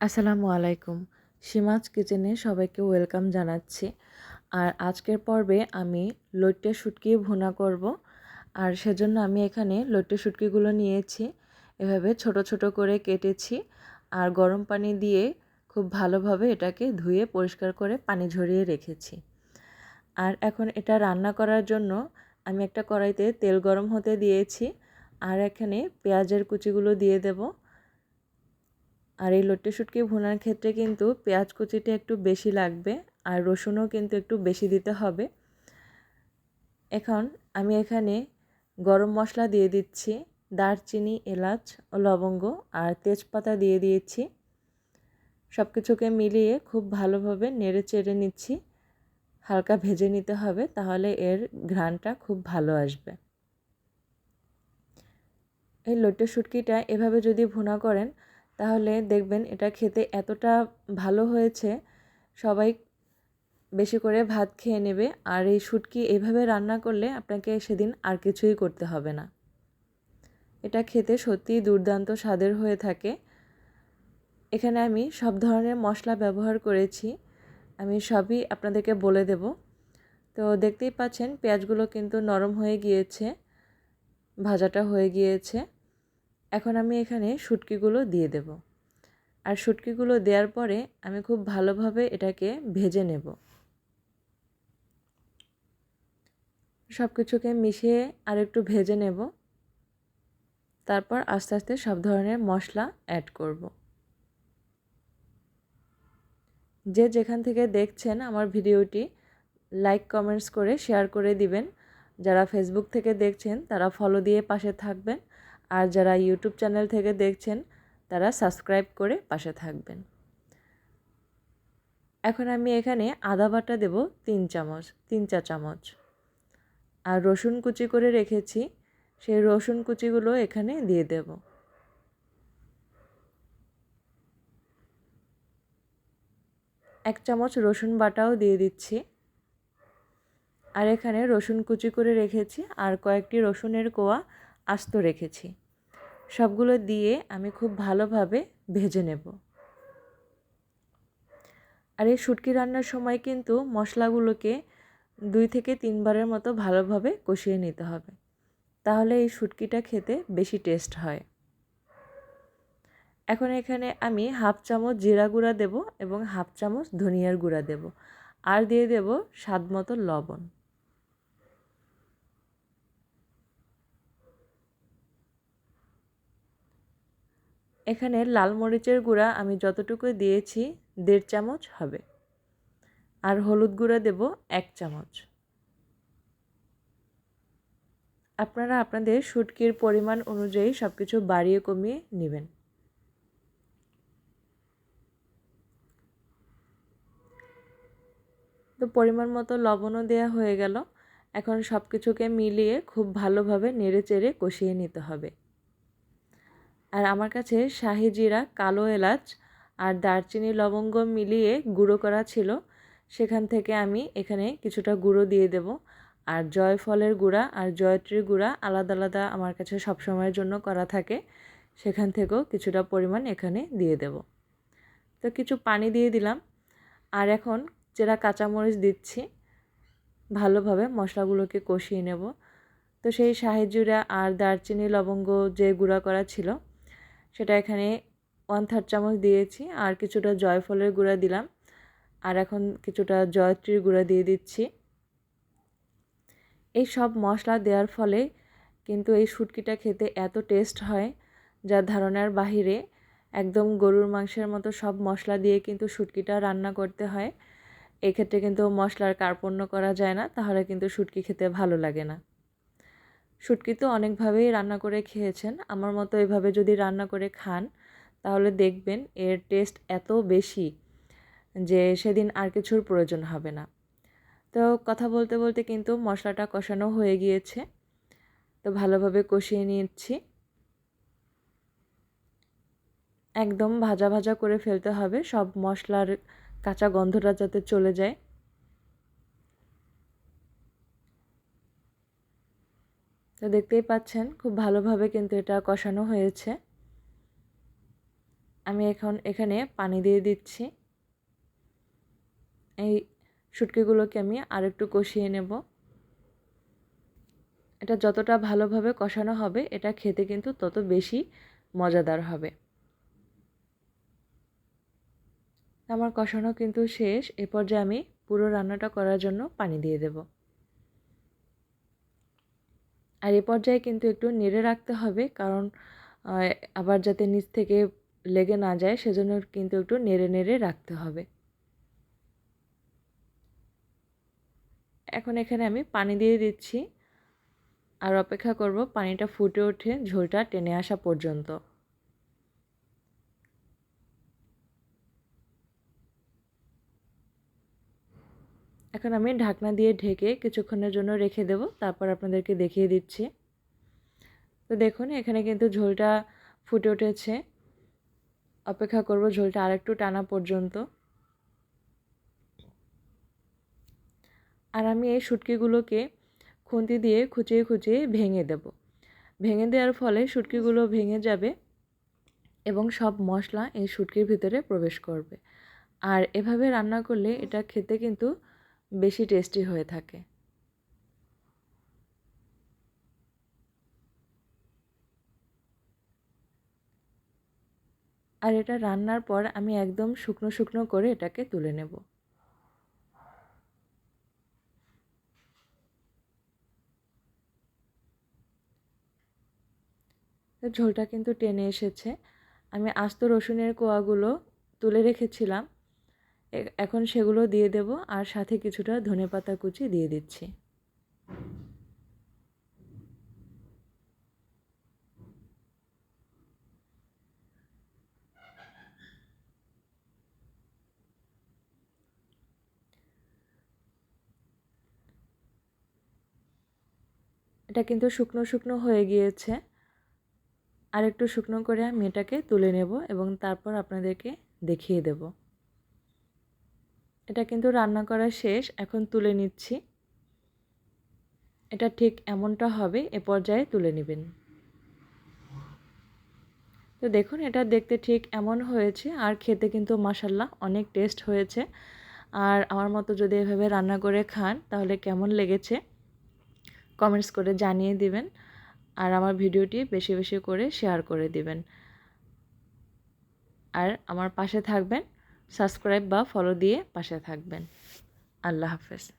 আসসালামু আলাইকুম। সীমাজ কিচেনে সবাইকে ওয়েলকাম জানাচ্ছি। আর আজকের পর্বে আমি লইট্টে শুটকি ভুনা করব। আর সেজন্য আমি এখানে লইট্টে শুটকিগুলো নিয়েছি। এভাবে ছোট ছোট করে কেটেছি। আর গরম পানি দিয়ে খুব ভালোভাবে এটাকে ধুয়ে পরিষ্কার করে পানি ঝরিয়ে রেখেছি। আর এখন এটা রান্না করার জন্য আমি একটা কড়াইতে তেল গরম হতে দিয়েছি। আর এখানে পেঁয়াজের কুচিগুলো দিয়ে দেবো। আর এই লট্টে শুটকি ভুনার ক্ষেত্রে কিন্তু পেঁয়াজ কুচিটা একটু বেশি লাগবে আর রসুনও কিন্তু একটু বেশি দিতে হবে। এখন আমি এখানে গরম মশলা দিয়ে দিচ্ছি, দারচিনি, এলাচ ও লবঙ্গ আর তেজপাতা দিয়ে দিয়েছি। সব কিছুকে মিলিয়ে খুব ভালোভাবে নেড়ে চেড়ে নিচ্ছি, হালকা ভেজে নিতে হবে তাহলে এর ঘ্রাণটা খুব ভালো আসবে। এই লট্টে শুটকিটা এভাবে যদি ভুনা করেন তাহলে দেখবেন এটা খেতে এতটা ভালো হয়েছে, সবাই বেশি করে ভাত খেয়ে নেবে। আর এই শুটকি এভাবে রান্না করলে আপনাকে সেদিন আর কিছুই করতে হবে না। এটা খেতে সত্যিই দুর্দান্ত স্বাদের হয়ে থাকে। এখানে আমি সব ধরনের মশলা ব্যবহার করেছি, আমি সবই আপনাদেরকে বলে দেব। তো দেখতেই পাচ্ছেন পেঁয়াজগুলো কিন্তু নরম হয়ে গিয়েছে, ভাজাটা হয়ে গিয়েছে। এখন আমি এখানে শুটকিগুলো দিয়ে দেব। আর শুটকিগুলো দেওয়ার পরে আমি খুব ভালোভাবে এটাকে ভেজে নেব। সব কিছুকে মিশিয়ে আর একটু ভেজে নেব। তারপর আস্তে আস্তে সব ধরনের মশলা অ্যাড করব। যে যেখান থেকে দেখছেন আমার ভিডিওটি লাইক কমেন্টস করে শেয়ার করে দিবেন। যারা ফেসবুক থেকে দেখছেন, তারা ফলো দিয়ে পাশে থাকবেন। আর যারা ইউটিউব চ্যানেল থেকে দেখছেন, তারা সাবস্ক্রাইব করে পাশে থাকবেন। এখন আমি এখানে আদা বাটা দেব তিন চামচ, তিন চা চামচ। আর রসুন কুচি করে রেখেছি, সেই রসুন কুচিগুলো এখানে দিয়ে দেব। এক চামচ রসুন বাটাও দিয়ে দিচ্ছি। আর এখানে রসুন কুচি করে রেখেছি, আর কয়েকটি রসুনের কোয়া আস্ত রেখেছি। সবগুলো দিয়ে আমি খুব ভালোভাবে ভেজে নেব। আর এই শুটকি রান্নার সময় কিন্তু মশলাগুলোকে দুই থেকে তিনবারের মতো ভালোভাবে কষিয়ে নিতে হবে। তাহলে এই শুটকিটা খেতে বেশি টেস্ট হয়। এখন এখানে আমি হাফ চামচ জিরা গুঁড়া দেব এবং হাফ চামচ ধনিয়ার গুঁড়া দেব। আর দিয়ে দেব স্বাদ মতো লবণ। এখানে লাল মরিচের গুঁড়া আমি যতটুকু দিয়েছি, দেড় চামচ হবে। আর হলুদ গুঁড়া দেব এক চামচ। আপনারা আপনাদের শুটকির পরিমাণ অনুযায়ী সব কিছু বাড়িয়ে কমিয়ে নেবেন। তো পরিমাণ মতো লবণও দেওয়া হয়ে গেল। এখন সব কিছুকে মিলিয়ে খুব ভালোভাবে নেড়ে চেড়ে কষিয়ে নিতে হবে। আর আমার কাছে শাহি জিরা, কালো এলাচ আর দারচিনি লবঙ্গ মিলিয়ে গুঁড়ো করা ছিল। সেখান থেকে আমি এখানে কিছুটা গুঁড়ো দিয়ে দেব। আর জয়ফলের গুঁড়া আর জয়ত্রীর গুঁড়া আলাদা আলাদা আমার কাছে সবসময়ের জন্য করা থাকে। সেখান থেকেও কিছুটা পরিমাণ এখানে দিয়ে দেব। তো কিছু পানি দিয়ে দিলাম। আর এখন যেটা কাঁচামরিচ দিচ্ছি। ভালোভাবে মশলাগুলোকে কষিয়ে নেব। তো সেই শাহি জিরা আর দারচিনি লবঙ্গ যে গুঁড়া করা ছিল সেটা এখানে ওয়ান থার্ড চামচ দিয়েছি, আর কিছুটা জয়ফলের গুঁড়া দিলাম। আর এখন কিছুটা জয়ত্রীর গুঁড়া দিয়ে দিচ্ছি। এই সব মশলা দেওয়ার ফলে কিন্তু এই শুটকিটা খেতে এত টেস্ট হয়, যার ধারণার বাহিরে একদম গরুর মাংসের মতো সব মশলা দিয়ে কিন্তু শুটকিটা রান্না করতে হয়। এক্ষেত্রে কিন্তু মশলার কার্পণ্য করা যায় না, তাহলে কিন্তু শুটকি খেতে ভালো লাগে না। শুটকি তো অনেকভাবেই রান্না করে খেয়েছেন। আমার মতো এভাবে যদি রান্না করে খান, তাহলে দেখবেন এর টেস্ট এত বেশি যে সেদিন আর কিছুর প্রয়োজন হবে না। তো কথা বলতে বলতে কিন্তু মশলাটা কষানো হয়ে গিয়েছে। তো ভালোভাবে কষিয়ে নিচ্ছি। একদম ভাজা ভাজা করে ফেলতে হবে। সব মশলার কাঁচা গন্ধটা যাতে চলে যায়। তো দেখতেই পাচ্ছেন, খুব ভালোভাবে কিন্তু এটা কষানো হয়েছে। আমি এখন এখানে পানি দিয়ে দিচ্ছি। এই শুটকিগুলোকে আমি আর একটু কষিয়ে নেব। এটা যতটা ভালোভাবে কষানো হবে, এটা খেতে কিন্তু তত বেশি মজাদার হবে। আমার কষানো কিন্তু শেষ, এ পর্যায়ে আমি পুরো রান্নাটা করার জন্য পানি দিয়ে দেব। আর এ পর্যায়ে কিন্তু একটু নেড়ে রাখতে হবে, কারণ আবার যাতে নিচ থেকে লেগে না যায়, সেজন্য কিন্তু একটু নেড়ে নেড়ে রাখতে হবে। এখন এখানে আমি পানি দিয়ে দিচ্ছি। আর অপেক্ষা করব পানিটা ফুটে ওঠে ঝোলটা টেনে আসা পর্যন্ত। এখন আমি ঢাকনা দিয়ে ঢেকে কিছুক্ষণের জন্য রেখে দেব, তারপর আপনাদেরকে দেখিয়ে দিচ্ছি। তো দেখুন, এখানে কিন্তু ঝোলটা ফুটে উঠেছে। অপেক্ষা করব ঝোলটা আরেকটু টানা পর্যন্ত। আর আমি এই শুটকিগুলোকে খুন্তি দিয়ে খুঁচিয়ে খুঁচিয়ে ভেঙে দেব। ভেঙে দেওয়ার ফলে শুটকিগুলো ভেঙে যাবে এবং সব মশলা এই শুটকির ভিতরে প্রবেশ করবে। আর এভাবে রান্না করলে এটা খেতে কিন্তু বেশি টেস্টি হয়ে থাকে। আর এটা রান্নার পর আমি একদম শুকনো শুকনো করে এটাকে তুলে নেব। ঝোলটা কিন্তু টেনে এসেছে। আমি আস্ত রসুনের কোয়াগুলো তুলে রেখেছিলাম। এখন সেগুলো দিয়ে দেব আর সাথে কিছুটা ধনে পাতা কুচি দিয়ে দিচ্ছি। এটা কিন্তু শুকনো শুকনো হয়ে গিয়েছে। আর একটু শুকনো করে আমি এটাকে তুলে নেব এবং তারপর আপনাদেরকে দেখিয়ে দেব। এটা কিন্তু রান্না করা শেষ, এখন তুলে নিচ্ছি। এটা ঠিক এমনটা হবে, এ পর্যায়ে তুলে নেবেন। তো দেখুন, এটা দেখতে ঠিক এমন হয়েছে, আর খেতে কিন্তু মাসাল্লাহ অনেক টেস্ট হয়েছে। আর আমার মতো যদি এভাবে রান্না করে খান, তাহলে কেমন লেগেছে? কমেন্টস করে জানিয়ে দিবেন। আর আমার ভিডিওটি বেশি বেশি করে শেয়ার করে দিবেন। আর আমার পাশে থাকবেন সাবস্ক্রাইব বা ফলো দিয়ে পাশে থাকবেন। আল্লাহ হাফেজ।